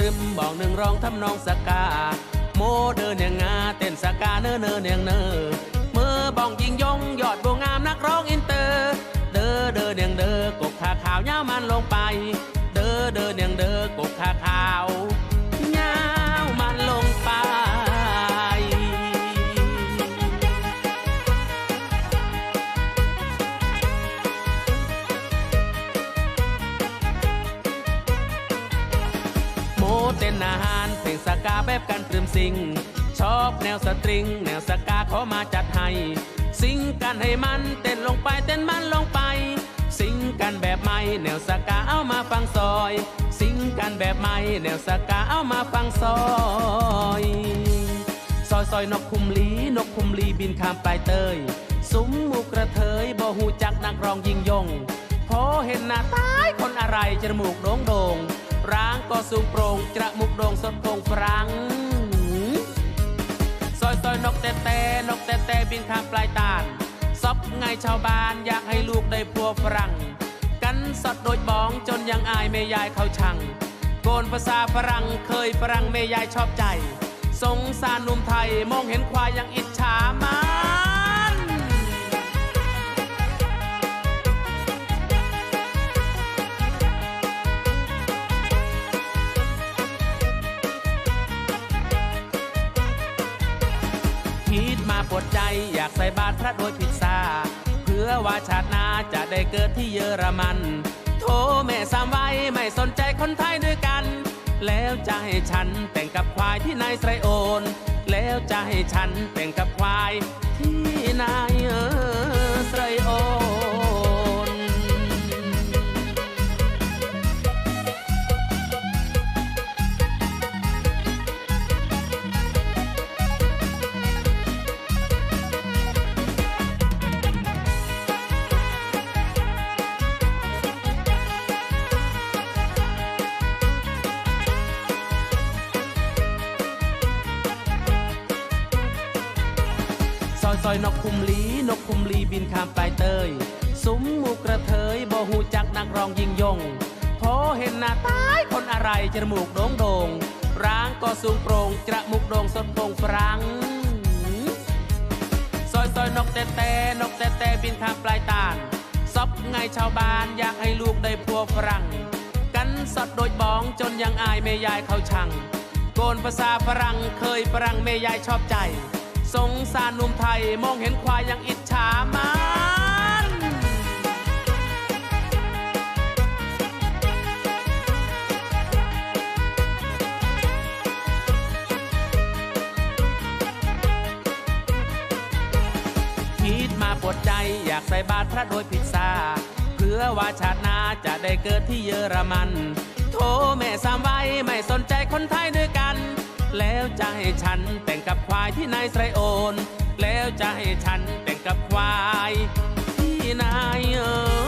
รึมบอกหนึ่งร้องทำนองสกา โมเดินอย่างงาเต้นสกาเนอเนอเนียงเนอเมื่อบ้องยิงยงยอดบวงามนักร้องอินเตอร์ เด้อเด้อเนียงเด้อกกขาขาวยาวมันลงไป นอาหารเพลงสกาแบบกันตรึมสิง ชอบแนวสตริง แนวสกาเขอมาจัดให้ สิงกันให้มันเต้นลงไปเต้นมันลงไป สิงกันแบบใหม่แนวสกาเอามาฟังซอย สิงกันแบบใหม่แนวสกาเอามาฟังซอยซอยซอยนกคุมลีนกคุมลีบินข้ามปลายเตยซุ้มหมูกระเทยบ่หูจักนักร้องยิงยงพอเห็นหน้าตายคนอะไรจมูกโด่งโด่ง ร่างก็สูงโปร่งจมูกโด่งสดโคงฟรังซอยซอยนกแต่แต่นกแต่แต่บินข้ามปลายตาลซบไงชาวบ้านอยากให้ลูกได้พัวฝรั่ง กันสดโดยบ้องจนยังอายแม่ยายเขาชัง โกนภาษาฝรั่งเคยฝรั่งแม่ยายชอบใจ สงสารหนุ่มไทยมองเห็นควายยังอิจฉามัน อยากใส่บาตรพระโดยผิดซาเพื่อว่าชาติหนาจะได้เกิดที่เยอรมัน โทแม่สามไว้ไม่สนใจคนไทยด้วยกัน แล้วจะให้ฉันแต่งกับควายที่นายไสรโอน แล้วจะให้ฉันแต่งกับควายที่นายเออ อยซอยนกคุมลีนกคุมลีบินข้ามปลายเตยซุ้มหมูกระเทยบ่หูจักนักร้องยิงยงพอเห็นหน้าตายคนอะไรจมูกโด่งโด่งร่างก็สูงโปร่งจมูกโด่งสดโปร่งฟรังซอยซอยนกแต่แต่นกแต่แต่บินข้ามปลายตาลซบไงชาวบ้านอยากให้ลูกได้พัวฝรั่งกันสดโดยบ้องจนยังอายแม่ยายเขาชังโกนภาษาฝรั่งเคยฝรั่งแม่ยายชอบใจ สงสารหนุ่มไทยมองเห็นควายยังอิจฉามันคิดมาปวดใจอยากใส่บาตรพระโดยผิดซาเพื่อว่าชาติหนาจะได้เกิดที่เยอรมัน โทแม่สามไว้ไม่สนใจคนไทยด้วยกัน แล้วจะให้ฉันแต่งกับควายที่นายไสรโอน แล้วจะให้ฉันแต่งกับควายที่นายเออ